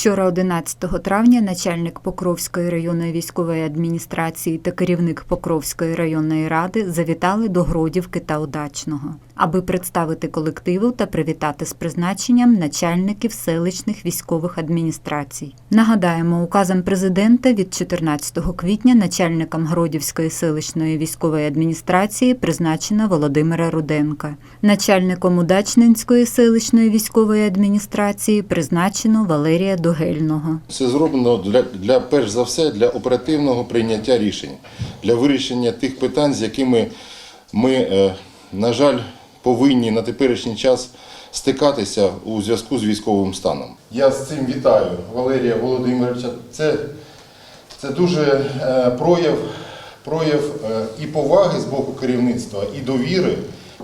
Вчора, 11 травня, начальник Покровської районної військової адміністрації та керівник Покровської районної ради завітали до Гродівки та Удачного, аби представити колективу та привітати з призначенням начальників селищних військових адміністрацій. Нагадаємо, указом президента від 14 квітня начальником Гродівської селищної військової адміністрації призначено Володимира Руденка. Начальником Удачненської селищної військової адміністрації призначено Валерія Дугельного. Це зроблено для, для перш за все для оперативного прийняття рішень, для вирішення тих питань, з якими ми, е, на жаль, повинні на теперішній час стикатися у зв'язку з військовим станом. Я з цим вітаю Валерія Володимировича. Це, це дуже е, прояв, прояв е, і поваги з боку керівництва, і довіри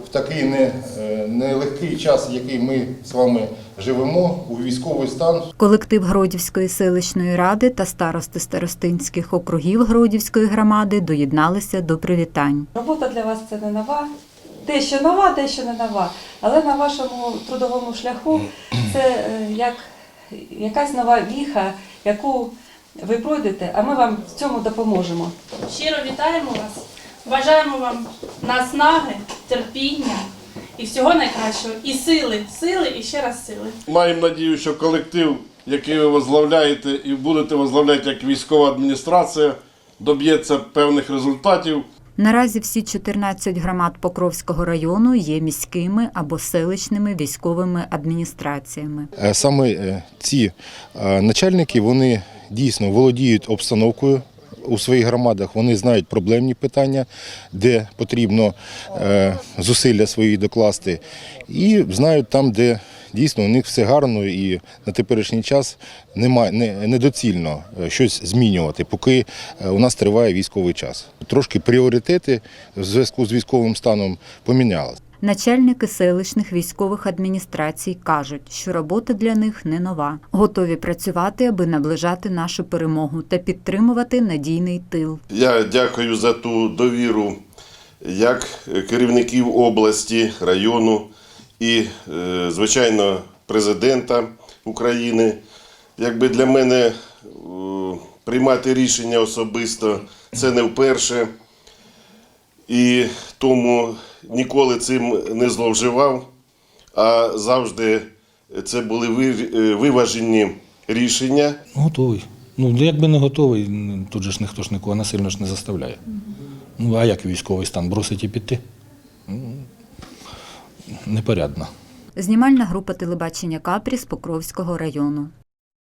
в такий не, е, нелегкий час, який ми з вами живемо, у військовий стан. Колектив Гродівської селищної ради та старости старостинських округів Гродівської громади доєдналися до привітань. Робота для вас це не нова. Дещо нова, дещо не нова. Але на вашому трудовому шляху це е, як якась нова віха, яку ви пройдете, а ми вам в цьому допоможемо. Щиро вітаємо вас, бажаємо вам наснаги, терпіння і всього найкращого, і сили, сили і ще раз сили. Маємо надію, що колектив, який ви возглавляєте і будете возглавляти як військова адміністрація, доб'ється певних результатів. Наразі всі 14 громад Покровського району є міськими або селищними військовими адміністраціями. Е, Саме е, ці е, начальники вони дійсно володіють обстановкою у своїх громадах. Вони знають проблемні питання, де потрібно е, зусилля свої докласти, і знають там, де дійсно у них все гарно і на теперішній час немає не, недоцільно е, щось змінювати, поки е, у нас триває військовий час. Трошки пріоритети в зв'язку з військовим станом помінялися. Начальники селищних військових адміністрацій кажуть, що робота для них не нова. Готові працювати, аби наближати нашу перемогу та підтримувати надійний тил. Я дякую за ту довіру як керівників області, району і, е, звичайно, президента України. Якби для мене е, приймати рішення особисто це не вперше. І тому ніколи цим не зловживав, а завжди це були е, виважені рішення. Готовий. Ну, якби не готовий, тут же ж ніхто ж нікого насильно ж не заставляє. Ну, а як військовий стан бросить і піти? Ну, Непорядно. Знімальна група телебачення Капрі з Покровського району.